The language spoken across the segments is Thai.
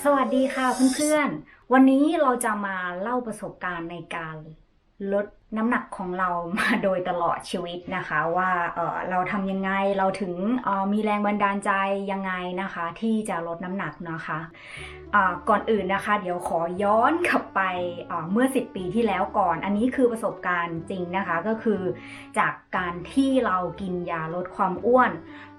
สวัสดีค่ะเพื่อนๆ วันนี้เราจะมาเล่าประสบการณ์ในการ ลดน้ำหนักของเรามาโดยตลอดชีวิตนะคะ ว่าเออเราทำยังไงเราถึงออมีแรงบันดาลใจยังไงนะคะ ที่จะลดน้ำหนักนะคะอ่าก่อนอื่นนะคะ เดี๋ยวขอย้อนกลับไปอ่าเมื่อ 10 ปีที่แล้วก่อน อันนี้คือประสบการณ์จริงนะคะก็คือจากการที่เรากินยาลดความอ้วน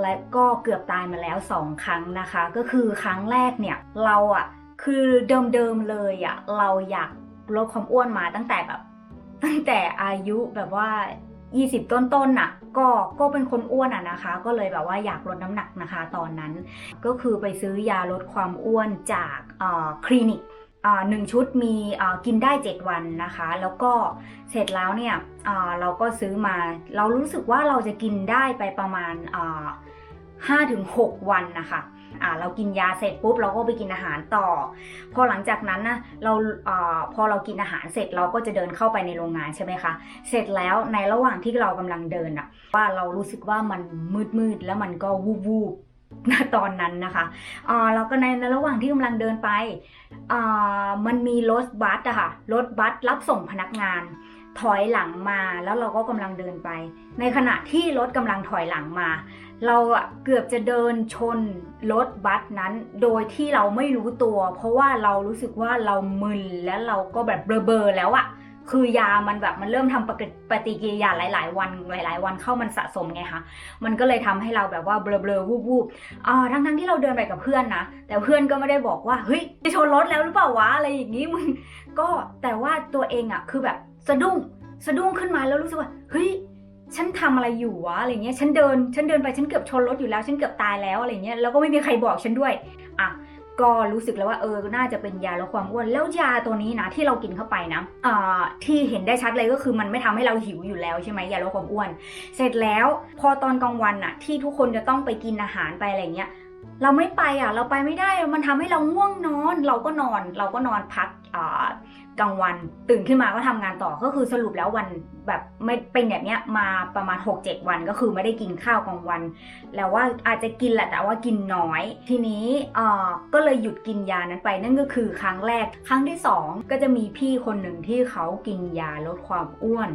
และก็เกือบตายมาแล้วสองครั้งนะคะ ก็คือครั้งแรกเนี่ยเราอะ่ะคือเดิมๆเลยอะเราอยากลดความอ้วนมาตั้งแต่แบบ ตั้งแต่อายุแบบว่า 20 ต้นๆน่ะ ก็ก็เป็นคนอ้วนอะนะคะ ก็เลยแบบว่าอยากลดน้ำหนักนะคะ ตอนนั้น ก็คือไปซื้อยาลดความอ้วนจากคลินิกหนึ่งชุดมีกินได้ 7 วันนะคะ แล้วก็เสร็จแล้วเนี่ยเราก็ซื้อมา เรารู้สึกว่าเราจะกินได้ไปประมาณอ่าห้าถึงหกวันนะคะ อ่าเรากินยาเสร็จปุ๊บเราก็ไปกินอาหารต่อ พอหลังจากนั้นนะเราอาพอเรากินอาหารเสร็จเราก็จะเดินเข้าไปในโรงงานใช่ไหมคะเสร็จแล้วในระหว่างที่เรากำลังเดินอะว่าเรารู้สึกว่ามันมืดมืดแล้วมันก็วูบวูบณตอนนั้นนะคะอ่าเราก็ในระหว่างที่กำลังเดินไปอ่ามันมีรถบัสอะค่ะ รถบัสรับส่งพนักงาน ถอยหลังมาแล้วเราก็กำลังเดินไป ในขณะที่รถกำลังถอยหลังมา เราเกือบจะเดินชนรถบัสนั้น โดยที่เราไม่รู้ตัว เพราะว่าเรารู้สึกว่าเรามึนและเราก็แบบเบลอๆแล้วอะคือยามันแบบมันเริ่มทำปฏิปฏิกิริยาหลาย ๆ วันหลาย ๆ วันเข้ามันสะสมไงคะมันก็เลยทำให้เราแบบว่าเบลอๆวูบๆอ่าทั้งๆที่เราเดินไปกับเพื่อนนะแต่เพื่อนก็ไม่ได้บอกว่าเฮ้ยจะชนรถแล้วหรือเปล่าวะอะไรอย่างนี้มึงก็แต่ว่าตัวเองอะคือแบบ สะดุ้งสะดุ้งขึ้นมาแล้วรู้สึกว่าเฮ้ยฉันทำอะไรอยู่วะอะไรเงี้ย ฉันเดิน ฉันเดินไป ฉันเกือบชนรถอยู่แล้ว ฉันเกือบตายแล้วอะไรเงี้ย แล้วก็ไม่มีใครบอกฉันด้วย อะ ก็รู้สึกแล้วว่าเออ น่าจะเป็นยาลดความอ้วน แล้วยาตัวนี้นะที่เรากินเข้าไปนะอ่าที่เห็นได้ชัดเลยก็คือมันไม่ทำให้เราหิวอยู่แล้วใช่ไหมยาลดความอ้วน เสร็จแล้ว พอตอนกลางวันอะที่ทุกคนจะต้องไปกินอาหารไปอะไรเงี้ย เราไม่ไปอะ เราไปไม่ได้ มันทำให้เราง่วงนอน เราก็นอน เราก็นอนพักอ่า กลางวันตื่นขึ้นมาก็ทำงานต่อก็คือสรุปแล้ววันแบบไม่เป็นแบบเนี้ยมาประมาณ 6-7 วันก็คือไม่ได้กินข้าวกลางวัน แล้วว่าอาจจะกินแหละแต่ว่ากินน้อย ทีนี้เอ่อก็เลยหยุดกินยานั้นไปนั่นก็คือครั้งแรก ครั้งที่สองก็จะมีพี่คนหนึ่งที่เขากินยาลดความอ้วน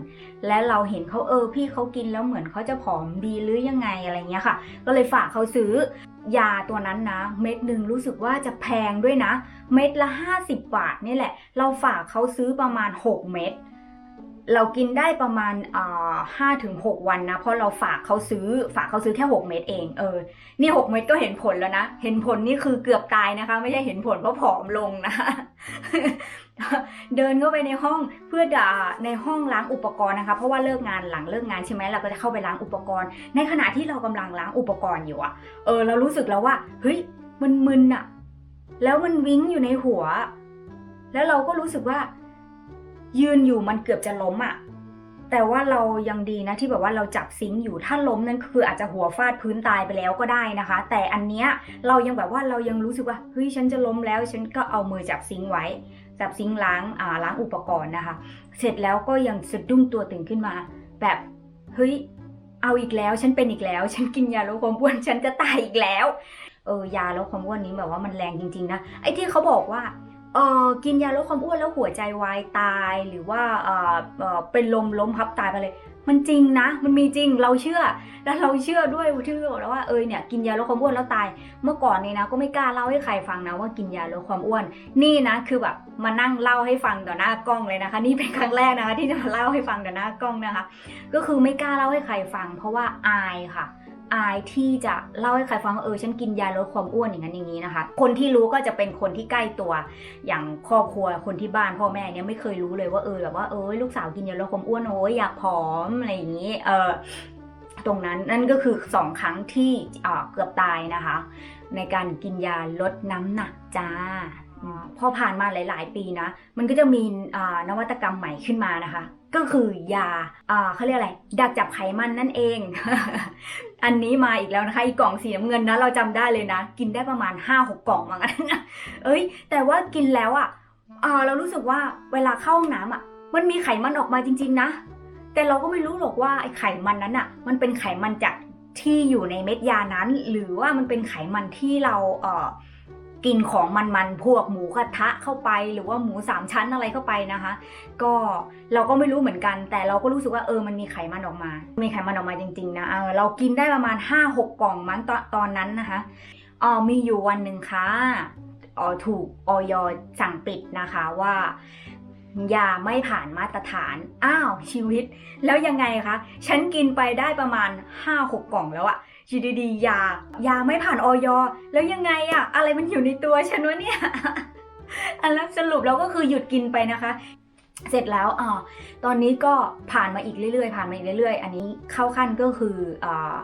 และเราเห็นเขาเออพี่เขากินแล้วเหมือนเขาจะผอมดีหรือยังไงอะไรเงี้ยค่ะ ก็เลยฝากเขาซื้อยาตัวนั้นนะ เม็ดหนึ่งรู้สึกว่าจะแพงด้วยนะ เม็ดละ 50 บาทนี่แหละ เราฝากเขาซื้อประมาณ 6 เม็ดเรากินได้ประมาณห้าถึงหกวันนะ เพราะเราฝากเขาซื้อ ฝากเขาซื้อแค่6เม็ดเอง เออ นี่6เม็ดก็เห็นผลแล้วนะ เห็นผลนี่คือเกือบตายนะคะ ไม่ใช่เห็นผลเพราะผอมลงนะ เดินเข้าไปในห้องเพื่อด่าในห้องล้างอุปกรณ์นะคะ เพราะว่าเลิกงานหลังเลิกงานใช่ไหมเราก็จะเข้าไปล้างอุปกรณ์ ในขณะที่เรากำลังล้างอุปกรณ์อยู่อะเออ เรารู้สึกแล้วว่า เฮ้ย มันมึนอะแล้วมันวิ้งอยู่ในหัว แล้วเราก็รู้สึกว่า ยืนอยู่มันเกือบจะล้มอะแต่ว่าเรายังดีนะที่แบบว่าเราจับซิงอยู่ถ้าล้มนั่นคืออาจจะหัวฟาดพื้นตายไปแล้วก็ได้นะคะ แต่อันเนี้ยเรายังแบบว่าเรายังรู้สึกว่าเฮ้ยฉันจะล้มแล้วฉันก็เอามือจับซิงไว้ จับซิงล้างอ่าล้างอุปกรณ์นะคะ เสร็จแล้วก็ยังสะดุ้งตัวตื่นขึ้นมา แบบเฮ้ยเอาอีกแล้วฉันเป็นอีกแล้ว ฉันกินยาลดความอ้วนฉันจะตายอีกแล้วเออยาลดความอ้วนนี้แบบว่ามันแรงจริงๆนะไอ้ที่เขาบอกว่า เออกินยาลดความอ้วนแล้วหัวใจวายตายหรือว่าเออเออเป็นลมล้มพับตายไปเลย มันจริงนะ มันมีจริงเราเชื่อ แล้วเราเชื่อด้วยที่บอกแล้วว่าเออเนี่ยกินยาลดความอ้วนแล้วตาย เมื่อก่อนเนี่ยนะก็ไม่กล้าเล่าให้ใครฟังนะว่ากินยาลดความอ้วน นี่นะคือแบบมานั่งเล่าให้ฟังต่อหน้ากล้องเลยนะคะ นี่เป็นครั้งแรกนะคะ ที่จะมาเล่าให้ฟังต่อหน้ากล้องนะคะ ก็คือไม่กล้าเล่าให้ใครฟัง เพราะว่าอายค่ะ อายที่จะเล่าให้ใครฟังว่าเออฉันกินยาลดความอ้วนอย่างนั้นอย่างนี้นะคะ คนที่รู้ก็จะเป็นคนที่ใกล้ตัว อย่างครอบครัวคนที่บ้านพ่อแม่เนี่ยไม่เคยรู้เลยว่าเออแบบว่าเออลูกสาวกินยาลดความอ้วนโอ้ยอยากผอมอะไรอย่างนี้เออตรงนั้นนั่นก็คือสองครั้งที่เออเกือบตายนะคะ ในการกินยาลดน้ำหนักจ้าพอผ่านมาหลาย ๆ ปีนะ มันก็จะมีนวัตกรรมใหม่ขึ้นมานะคะ ก็คือยาอ่าเขาเรียกอะไร ดักจับไขมันนั่นเอง อันนี้มาอีกแล้วนะคะ อีกกล่องสีน้ำเงินนะเราจำได้เลยนะ กินได้ประมาณ5-6กกล่องมางั้นนะเอ้ย แต่ว่ากินแล้วอะอะเรารู้สึกว่าเวลาเข้าห้องน้ำอะ มันมีไขมันออกมาจริง ๆ นะ แต่เราก็ไม่รู้หรอกว่าไอ้ไขมันนั้นอะ มันเป็นไขมันจากที่อยู่ในเม็ดยานั้น หรือว่ามันเป็นไขมันที่เราเอ่อ กินของมันๆพวกหมูกระทะเข้าไป หรือว่าหมูสามชั้นอะไรเข้าไปนะคะ ก็เราก็ไม่รู้เหมือนกัน แต่เราก็รู้สึกว่าเออมันมีไขมันออกมา มีไขมันออกมาจริงๆนะเออเรากินได้ประมาณ 5-6 กล่องมั้งตอนตอนนั้นนะคะอ๋อมีอยู่วันหนึ่งค่ะอ๋อถูกออยสั่งปิดนะคะว่ายาไม่ผ่านมาตรฐาน อ้าวชีวิต แล้วยังไงคะ ฉันกินไปได้ประมาณ 5-6 กล่องแล้วอะ อยู่ดีๆยายาไม่ผ่านออยแล้วยังไงอะอะไรมันอยู่ในตัวฉันวะเนี่ย อันแล้วสรุปแล้วก็คือหยุดกินไปนะคะ เสร็จแล้วอ่าตอนนี้ก็ผ่านมาอีกเรื่อยๆ ผ่านมาอีกเรื่อยๆ อันนี้เข้าขั้นก็คืออ่า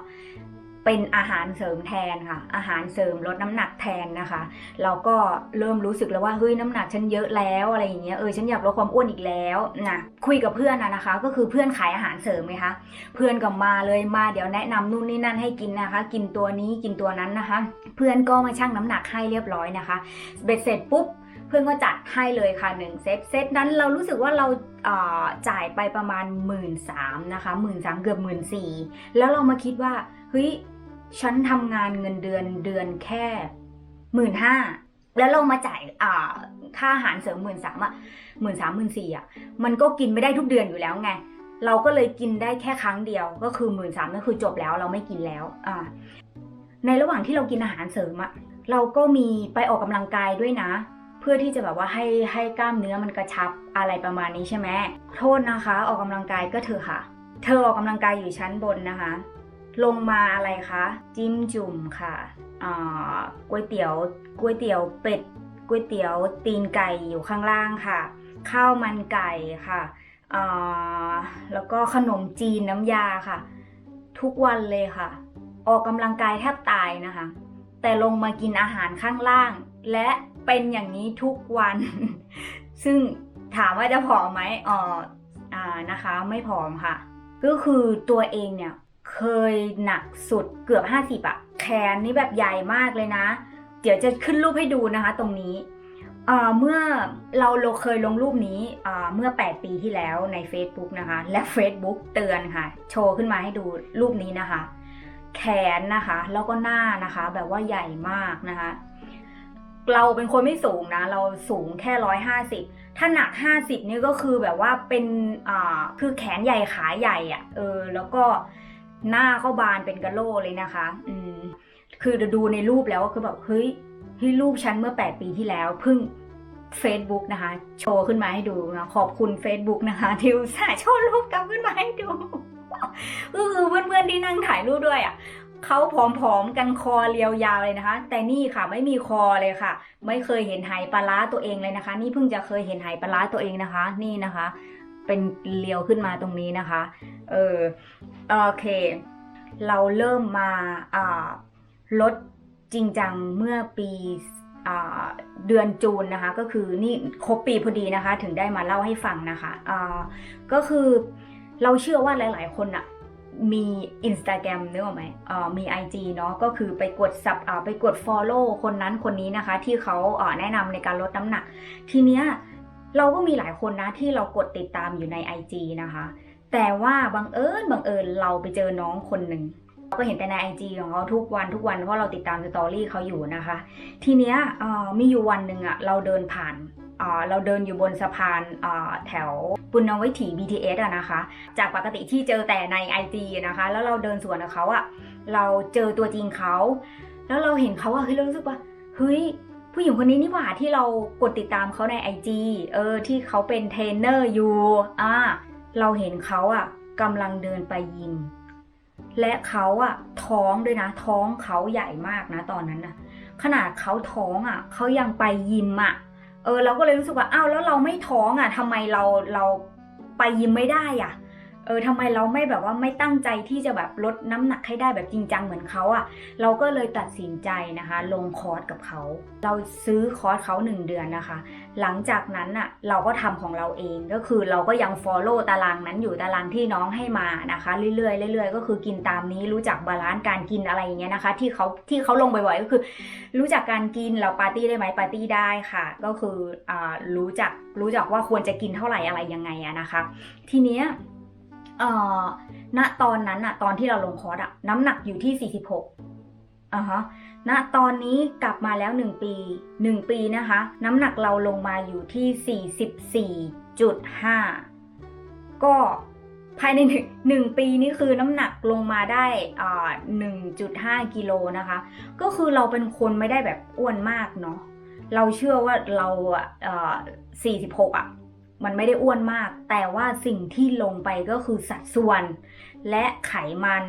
เป็นอาหารเสริมแทนค่ะ อาหารเสริมลดน้ำหนักแทนนะคะเราก็เริ่มรู้สึกแล้วว่าเฮ้ยน้ำหนักฉันเยอะแล้วอะไรอย่างเงี้ยเออฉันอยากลดความอ้วนอีกแล้วนะคุยกับเพื่อนนะนะคะ ก็คือเพื่อนขายอาหารเสริมไงคะเพื่อนก็มาเลยมาเดี๋ยวแนะนำนู่นนี่นั่นให้กินนะคะ กินตัวนี้กินตัวนั้นนะคะ เพื่อนก็มาชั่งน้ำหนักให้เรียบร้อยนะคะเบ็ดเสร็จปุ๊บเพื่อนก็จัดให้เลยค่ะหนึ่งเซตเซตนั้นเรารู้สึกว่าเราเอ่อจ่ายไปประมาณหมื่นสามนะคะหมื่นสามเกือบหมื่นสี่แล้วเรามาคิดว่าเฮ้ย ฉันทำงานเงินเดือนเดือนแค่หมื่นห้าแล้วเรามาจ่ายอ่าค่าอาหารเสริมหมื่นสามอะหมื่นสามหมื่นสี่อะมันก็กินไม่ได้ทุกเดือนอยู่แล้วไง เราก็เลยกินได้แค่ครั้งเดียวก็คือหมื่นสามก็คือจบแล้วเราไม่กินแล้วอ่าในระหว่างที่เรากินอาหารเสริมอะเราก็มีไปออกกำลังกายด้วยนะ เพื่อที่จะแบบว่าให้ให้กล้ามเนื้อมันกระชับอะไรประมาณนี้ใช่ไหมโทษนะคะ ออกกำลังกายก็เถอค่ะ เธอออกกำลังกายอยู่ชั้นบนนะคะ ลงมาอะไรคะจิ้มจุ่มค่ะก๋วยเตี๋ยวก๋วยเตี๋ยวเป็ดก๋วยเตี๋ยวตีนไก่อยู่ข้างล่างค่ะ ข้าวมันไก่ค่ะแล้วก็ขนมจีนน้ำยาค่ะ ทุกวันเลยค่ะ ออกกำลังกายแทบตายนะคะ แต่ลงมากินอาหารข้างล่าง และเป็นอย่างนี้ทุกวัน ซึ่งถามว่าจะผอมไหมอ๋ออ่านะคะ ไม่ผอมค่ะ ก็คือตัวเองเนี่ย เคยหนักสุดเกือบ 50อะแขนนี่แบบใหญ่มากเลยนะ เดี๋ยวจะขึ้นรูปให้ดูนะคะตรงนี้เอ่อเมื่อเราเราเคยลงรูปนี้อ่าเมื่อ 8 ปีที่แล้วใน Facebook นะคะ และ Facebook เตือนค่ะ โชว์ขึ้นมาให้ดูรูปนี้นะคะ แขนนะคะ แล้วก็หน้านะคะ แบบว่าใหญ่มากนะคะ เราเป็นคนไม่สูงนะ เราสูงแค่ร้อยห้าสิบถ้าหนักห้าสิบนี่ก็คือแบบว่าเป็นอ่าคือแขนใหญ่ขาใหญ่อะ่ะเออแล้วก็ หน้าเข้าบานเป็นกะโหลเลยนะคะ อืมคือดูในรูปแล้วก็คือแบบเฮ้ยเฮ้รูปฉันเมื่อ 8 ปีที่แล้วเพิ่ง Facebook นะคะ โชว์ขึ้นมาให้ดูนะขอบคุณ Facebook นะคะ ที่อุตส่าห์โชว์รูปกลับขึ้นมาให้ดูก็คือเพื่อนๆที่นั่งถ่ายรูปด้วยอะเขาผอมๆกันคอเรียวยาวเลยนะคะ แต่นี่ค่ะไม่มีคอเลยค่ะ ไม่เคยเห็นไหปลาร้าตัวเองเลยนะคะ นี่เพิ่งจะเคยเห็นไหปลาร้าตัวเองนะคะ นี่นะคะ เป็นเรียวขึ้นมาตรงนี้นะคะ เออโอเค เราเริ่มมาลดจริงจังเมื่อปีเดือนจูนนะคะ ก็คือนี่ครบปีพอดีนะคะ ถึงได้มาเล่าให้ฟังนะคะก็คือเราเชื่อว่าหลาย ๆ คนอะมี Instagram นึกออกไหมเอ่อมี IG เนาะก็คือไปกด sub อ่าไปกด follow คนนั้นคนนี้นะคะ ที่เขาแนะนำในการลดน้ำหนัก ทีเนี้ย เราก็มีหลายคนนะที่เรากดติดตามอยู่ใน IG นะคะ แต่ว่าบังเอิญบังเอิญเราไปเจอน้องคนหนึ่งเราก็เห็นแต่ใน IG ของเขาทุกวันทุกวันเพราะเราติดตามสตอรี่เขาอยู่นะคะ ทีเนี้ยมีอยู่วันหนึ่งอะเราเดินผ่านเราเดินอยู่บนสะพานแถวปุณณวิถี BTS อะนะคะ จากปกติที่เจอแต่ใน IG นะคะ แล้วเราเดินสวนกับเขาอะเราเจอตัวจริงเขา แล้วเราเห็นเขาอะเฮ้ยเรารู้สึกว่าเฮ้ย ผู้หญิงคนนี้นี่หว่าที่เรากดติดตามเขาใน IG เออที่เขาเป็นเทรนเนอร์อยู่อ่าเราเห็นเขาอะกำลังเดินไปยิม และเขาอะท้องด้วยนะ ท้องเขาใหญ่มากนะตอนนั้นนะขนาดเขาท้องอะเขายังไปยิมอะเออเราก็เลยรู้สึกว่าอ้าวแล้วเราไม่ท้องอะทำไมเราเราไปยิมไม่ได้อะ เออทำไมเราไม่แบบว่าไม่ตั้งใจที่จะแบบลดน้ำหนักให้ได้แบบจริงจังเหมือนเขาอะ เราก็เลยตัดสินใจนะคะ ลงคอร์สกับเขา เราซื้อคอร์สเขาหนึ่งเดือนนะคะ หลังจากนั้นน่ะเราก็ทำของเราเองก็คือเราก็ยัง follow ตารางนั้นอยู่ตารางที่น้องให้มานะคะ เรื่อยๆเรื่อยๆก็คือกินตามนี้รู้จักบาลานซ์การกินอะไรอย่างเงี้ยนะคะ ที่เขาที่เขาลงบ่อยๆก็คือ รู้จักการกินเราปาร์ตี้ได้ไหมปาร์ตี้ได้ค่ะ ก็คืออ่ารู้จักรู้จักว่าควรจะกินเท่าไหร่อะไรยังไงอะนะคะ ทีเนี้ย เอ่อณตอนนั้นอะตอนที่เราลงคอร์สอะน้ำหนักอยู่ที่ 46อ่าฮะณตอนนี้กลับมาแล้ว 1 ปี 1 ปีนะคะ น้ำหนักเราลงมาอยู่ที่ 44.5 ก็ภายในหนึ่งปีนี่คือน้ำหนักลงมาได้อ่า1.5กิโลนะคะ ก็คือเราเป็นคนไม่ได้แบบอ้วนมากเนาะเราเชื่อว่าเราอะเอ่อ46อะ มันไม่ได้อ้วนมาก แต่ว่าสิ่งที่ลงไปก็คือสัดส่วน และไขมัน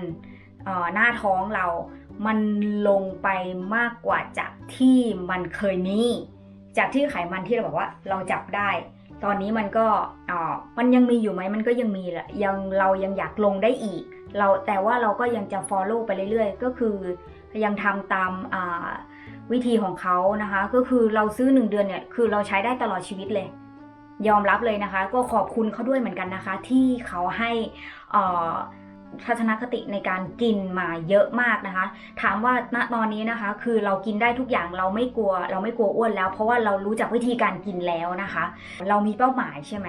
หน้าท้องเรา มันลงไปมากกว่าจากที่มันเคยมี จากที่ไขมันที่เราบอกว่าเราจับได้ ตอนนี้มันก็มันยังมีอยู่ไหมมันก็ยังมีแหละยังเรายังอยากลงได้อีก เราแต่ว่าเราก็ยังจะ follow ไปเรื่อยๆ ก็คือยังทำตามวิธีของเขานะคะ ก็คือเราซื้อ 1 เดือนเนี่ย คือเราใช้ได้ตลอดชีวิตเลย ยอมรับเลยนะคะ ก็ขอบคุณเขาด้วยเหมือนกันนะคะ ที่เขาให้ทัศนคติในการกินมาเยอะมากนะคะ ถามว่าณตอนนี้นะคะ คือเรากินได้ทุกอย่างเราไม่กลัว เราไม่กลัวอ้วนแล้ว เพราะว่าเรารู้จักวิธีการกินแล้วนะคะ เรามีเป้าหมายใช่ไหม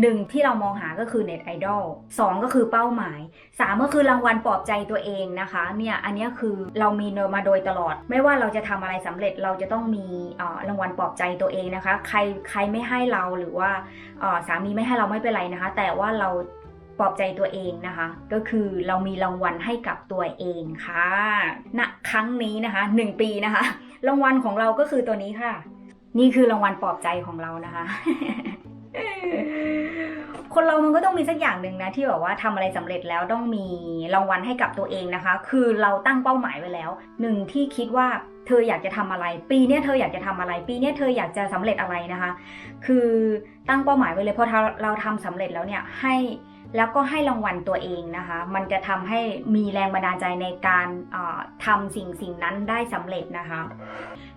หนึ่งที่เรามองหาก็คือเน็ตไอดอลสองก็คือเป้าหมายสามก็คือรางวัลปลอบใจตัวเองนะคะเนี่ยอันนี้คือเรามีเนมาโดยตลอด ไม่ว่าเราจะทำอะไรสำเร็จเราจะต้องมีอ่อรางวัลปลอบใจตัวเองนะคะ ใครใครไม่ให้เราหรือว่าอ่อสามีไม่ให้เราไม่เป็นไรนะคะ แต่ว่าเราปลอบใจตัวเองนะคะ ก็คือเรามีรางวัลให้กับตัวเองค่ะณครั้งนี้นะคะหนึ่งปีนะคะ รางวัลของเราก็คือตัวนี้ค่ะ นี่คือรางวัลปลอบใจของเรานะคะ คนเรามันก็ต้องมีสักอย่างหนึ่งนะที่แบบว่าทำอะไรสำเร็จแล้วต้องมีรางวัลให้กับตัวเองนะคะ คือเราตั้งเป้าหมายไว้แล้วหนึ่งที่คิดว่าเธออยากจะทำอะไร ปีนี้เธออยากจะทำอะไร ปีนี้เธออยากจะสำเร็จอะไรนะคะ คือตั้งเป้าหมายไว้เลยพอเราทำทำสำเร็จแล้วเนี่ยให้ แล้วก็ให้รางวัลตัวเองนะคะ มันจะทำให้มีแรงบันดาลใจในการทำสิ่งสิ่งนั้นได้สำเร็จนะคะ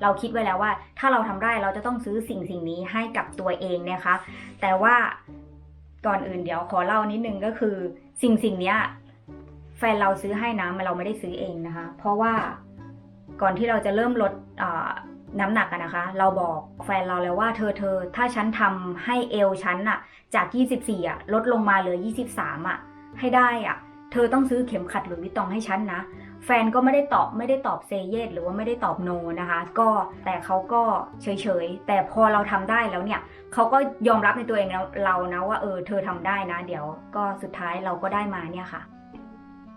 เราคิดไว้แล้วว่า ถ้าเราทำได้เราจะต้องซื้อสิ่งสิ่งนี้ให้กับตัวเองนะคะ แต่ว่าก่อนอื่นเดี๋ยวขอเล่านิดนึงก็คือ สิ่งสิ่งนี้แฟนเราซื้อให้นะมันเราไม่ได้ซื้อเองนะคะ เพราะว่าก่อนที่เราจะเริ่มลดอ น้ำหนักอะนะคะ เราบอกแฟนเราแล้วว่าเธอเธอถ้าฉันทำให้เอวฉันอะจาก 24อะลดลงมาเหลือ 23อะให้ได้อะเธอต้องซื้อเข็มขัดหรือวิตตองให้ฉันนะ แฟนก็ไม่ได้ตอบไม่ได้ตอบเซเยสหรือว่าไม่ได้ตอบโนนะคะ ก็แต่เขาก็เฉยๆ แต่พอเราทำได้แล้วเนี่ยเขาก็ยอมรับในตัวเองแล้วเรานะว่าเออเธอทำได้นะ เดี๋ยวก็สุดท้ายเราก็ได้มาเนี่ยค่ะ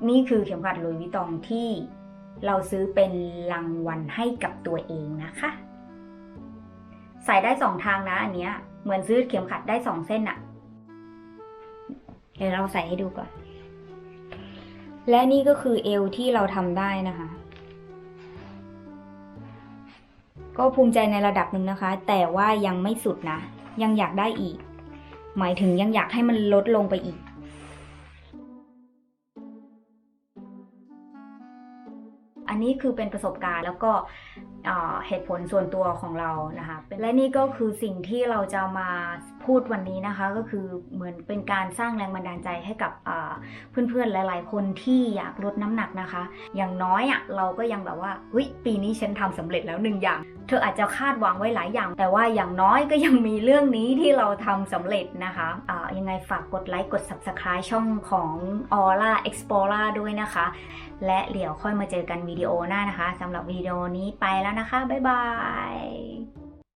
นี่คือเข็มขัดหลุยวิตตองที่ เราซื้อเป็นรางวัลให้กับตัวเองนะคะ ใส่ได้สองทางนะอันเนี้ย เหมือนซื้อเข็มขัดได้สองเส้นอะเดี๋ยวเราใส่ให้ดูก่อน และนี่ก็คือเอวที่เราทำได้นะคะ ก็ภูมิใจในระดับหนึ่งนะคะ แต่ว่ายังไม่สุดนะ ยังอยากได้อีก หมายถึงยังอยากให้มันลดลงไปอีก นี้คือเป็นประสบการณ์ แล้วก็ เหตุผลส่วนตัวของเรานะคะและนี่ก็คือสิ่งที่เราจะมาพูดวันนี้นะคะ ก็คือเหมือนเป็นการสร้างแรงบันดาลใจให้กับเพื่อนๆหลาย ๆ คนที่อยากลดน้ำหนักนะคะ อย่างน้อยอะ่ะเราก็ยังแบบว่าเฮ้ยปีนี้ฉันทำสำเร็จแล้วหนึ่งอย่าง เธออาจจะคาดหวังไว้หลายอย่าง แต่ว่าอย่างน้อยก็ยังมีเรื่องนี้ที่เราทำสำเร็จนะคะอ่ายังไงฝากกดไลค์กด subscribe ช่องของ Aura Explorer ด้วยนะคะ และเดี๋ยวค่อยมาเจอกันวิดีโอหน้านะคะสำหรับวิดีโอนี้ไปแล้วนะคะ บ๊ายบาย